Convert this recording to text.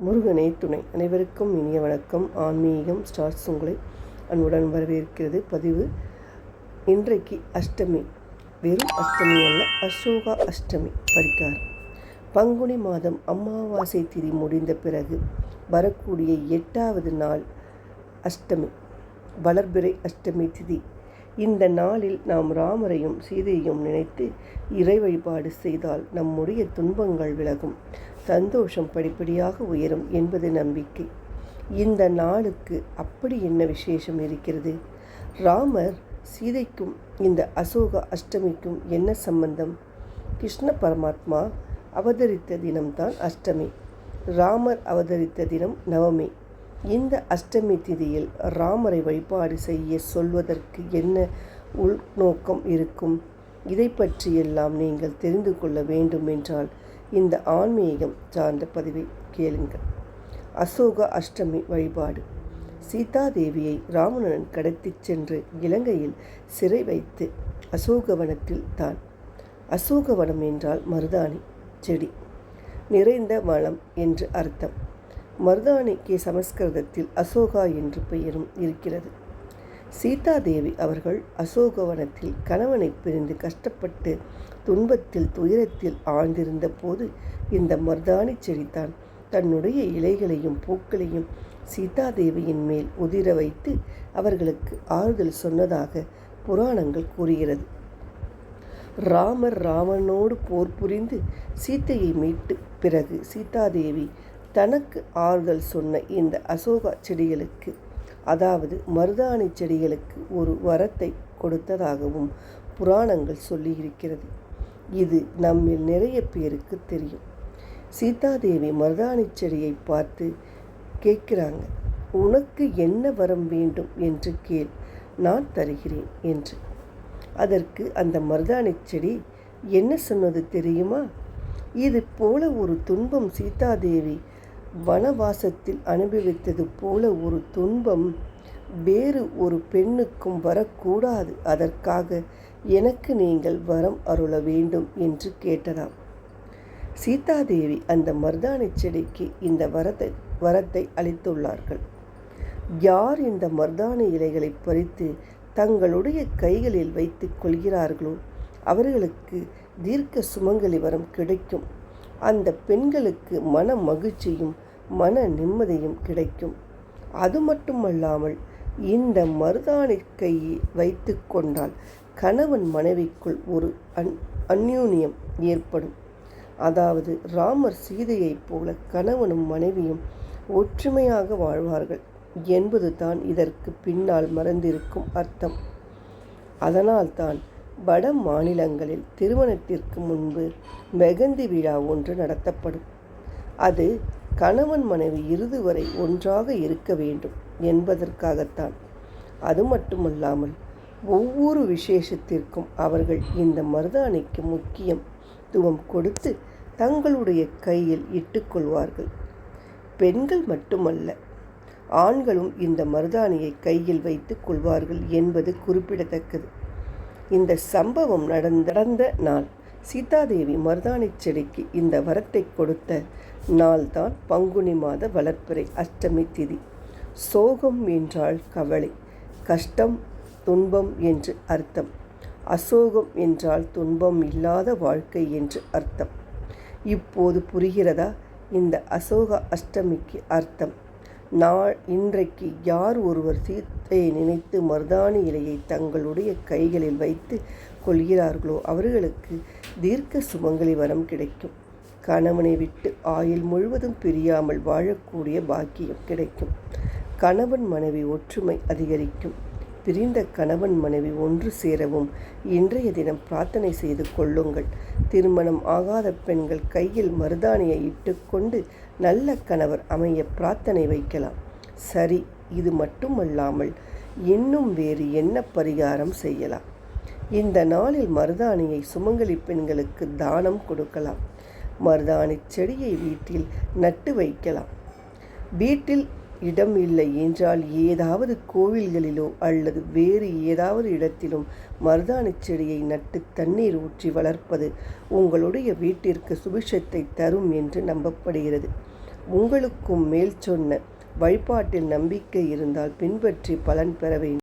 முருகனை துணை. அனைவருக்கும் இனிய வணக்கம். ஆன்மீகம் ஸ்டார்ஸ் உங்களை அன்புடன் வரவேற்கிறது. பதிவு இன்றைக்கு அஷ்டமி. வெறும் அஷ்டமி அல்ல அசோகா அஷ்டமி பரிகாரம். பங்குனி மாதம் அமாவாசை திதி முடிந்த பிறகு வரக்கூடிய எட்டாவது நாள் அஷ்டமி. வளர்பிறை அஷ்டமி திதி. இந்த நாளில் நாம் ராமரையும் சீதையையும் நினைத்து இறை வழிபாடு செய்தால் நம்முடைய துன்பங்கள் விலகும். சந்தோஷம் படிப்படியாக உயரும் என்பது நம்பிக்கை. இந்த நாளுக்கு அப்படி என்ன விசேஷம் இருக்கிறது? ராமர் சீதைக்கும் இந்த அசோக அஷ்டமிக்கும் என்ன சம்பந்தம்? கிருஷ்ண பரமாத்மா அவதரித்த தினம்தான் அஷ்டமி. ராமர் அவதரித்த தினம் நவமி. இந்த அஷ்டமி திதியில் ராமரை வழிபாடு செய்ய சொல்வதற்கு என்ன உள்நோக்கம் இருக்கும்? இதை பற்றியெல்லாம் நீங்கள் தெரிந்து கொள்ள வேண்டும் என்றால் இந்த ஆன்மீகம் சார்ந்த பதிவை கேளுங்கள். அசோக அஷ்டமி வழிபாடு. சீதாதேவியை ராவணன் கடத்திச் சென்று இலங்கையில் சிறை வைத்து அசோகவனத்தில் தான். அசோகவனம் என்றால் மருதாணி செடி. நிறைந்த வனம் என்று அர்த்தம். மருதாணிக்கு சமஸ்கிருதத்தில் அசோகா என்று பெயரும் இருக்கிறது. சீதாதேவி அவர்கள் அசோகவனத்தில் கணவனை பிரிந்து கஷ்டப்பட்டு துன்பத்தில் துயரத்தில் ஆழ்ந்திருந்த போது இந்த மர்தாணி செடித்தான் தன்னுடைய இலைகளையும் பூக்களையும் சீதாதேவியின் மேல் உதிர வைத்து அவர்களுக்கு ஆறுதல் சொன்னதாக புராணங்கள் கூறுகிறது. ராமர் ராவனோடு போர் புரிந்து சீத்தையை மீட்டு பிறகு சீதாதேவி தனக்கு ஆறுதல் சொன்ன இந்த அசோகா செடிகளுக்கு அதாவது மருதாணி செடிகளுக்கு ஒரு வரத்தை கொடுத்ததாகவும் புராணங்கள் சொல்லியிருக்கிறது. இது நம்மில் நிறைய பேருக்கு தெரியும். சீதாதேவி மருதாணி செடியை பார்த்து கேட்கிறாங்க உனக்கு என்ன வரம் வேண்டும் என்று கேள் நான் தருகிறேன் என்று. அதற்கு அந்த மருதாணி செடி என்ன சொன்னது தெரியுமா? இது போல ஒரு துன்பம் சீதாதேவி வனவாசத்தில் அனுபவித்தது போல ஒரு துன்பம் வேறு ஒரு பெண்ணுக்கும் வரக்கூடாது. அதற்காக எனக்கு நீங்கள் வரம் அருள வேண்டும் என்று கேட்டதாம். சீதாதேவி அந்த மர்தானி செடிக்கு இந்த வரத்தை வரத்தை அளித்துள்ளார்கள். யார் இந்த மர்தானி இலைகளை பறித்து தங்களுடைய கைகளில் வைத்துக் கொள்கிறார்களோ அவர்களுக்கு தீர்க்க சுமங்கலி வரம் கிடைக்கும். அந்த பெண்களுக்கு மன மகிழ்ச்சியும் மன நிம்மதியும் கிடைக்கும். அது மட்டுமல்லாமல் இந்த மருதாணிக்கை வைத்து கொண்டால் கணவன் மனைவிக்குள் ஒரு அன் அந்யூன்யம் ஏற்படும். அதாவது ராமர் சீதையைப் போல கணவனும் மனைவியும் ஒற்றுமையாக வாழ்வார்கள் என்பது தான் இதற்கு பின்னால் மறந்திருக்கும் அர்த்தம். அதனால்தான் வட மாநிலங்களில் திருமணத்திற்கு முன்பு மெகந்தி விழா ஒன்று நடத்தப்படும். அது கணவன் மனைவி இறுதி வரை ஒன்றாக இருக்க வேண்டும் என்பதற்காகத்தான். அது மட்டுமல்லாமல் ஒவ்வொரு விசேஷத்திற்கும் அவர்கள் இந்த மருதாணிக்கு முக்கியத்துவம் கொடுத்து தங்களுடைய கையில் இட்டுக்கொள்வார்கள் பெண்கள் மட்டுமல்ல ஆண்களும் இந்த மருதாணியை கையில் வைத்துக் கொள்வார்கள் என்பது குறிப்பிடத்தக்கது. இந்த சம்பவம் நடந்த நாள். சீதாதேவி மருதாணி செடிக்கு இந்த வரத்தை கொடுத்த நாள்தான் பங்குனி மாத வளர்ப்பிறை அஷ்டமி திதி. சோகம் என்றால் கவலை கஷ்டம் துன்பம் என்று அர்த்தம். அசோகம் என்றால் துன்பம் இல்லாத வாழ்க்கை என்று அர்த்தம். இப்போது புரிகிறதா? இந்த அசோக அஷ்டமிக்கு அர்த்தம். நாள் இன்றைக்கு யார் ஒருவர் சீத்தையை நினைத்து மருதாணி இலையை தங்களுடைய கைகளில் வைத்து கொள்கிறார்களோ அவர்களுக்கு தீர்க்க சுமங்கலி வரம் கிடைக்கும். கணவனை விட்டு ஆயுள் முழுவதும் பிரியாமல் வாழக்கூடிய பாக்கியம் கிடைக்கும். கணவன் மனைவி ஒற்றுமை அதிகரிக்கும். பிரிந்த கணவன் மனைவி ஒன்று சேரவும் இன்றைய தினம் பிரார்த்தனை செய்து கொள்ளுங்கள். திருமணம் ஆகாத பெண்கள் கையில் மருதாணியை இட்டுக்கொண்டு நல்ல கணவர் அமைய பிரார்த்தனை வைக்கலாம். சரி இது மட்டுமல்லாமல் இன்னும் வேறு என்ன பரிகாரம் செய்யலாம்? இந்த நாளில் மருதாணியை சுமங்கலி பெண்களுக்கு தானம் கொடுக்கலாம். மருதாணி செடியை வீட்டில் நட்டு வைக்கலாம். வீட்டில் இடம் இல்லை என்றால் ஏதாவது கோவில்களிலோ அல்லது வேறு ஏதாவது இடத்திலும் மருதாணி செடியை நட்டு தண்ணீர் ஊற்றி வளர்ப்பது உங்களுடைய வீட்டிற்கு சுபிஷத்தை தரும் என்று நம்பப்படுகிறது. உங்களுக்கும் மேல் சொன்ன வழிபாட்டில் நம்பிக்கை இருந்தால் பின்பற்றி பலன் பெற வேண்டும்.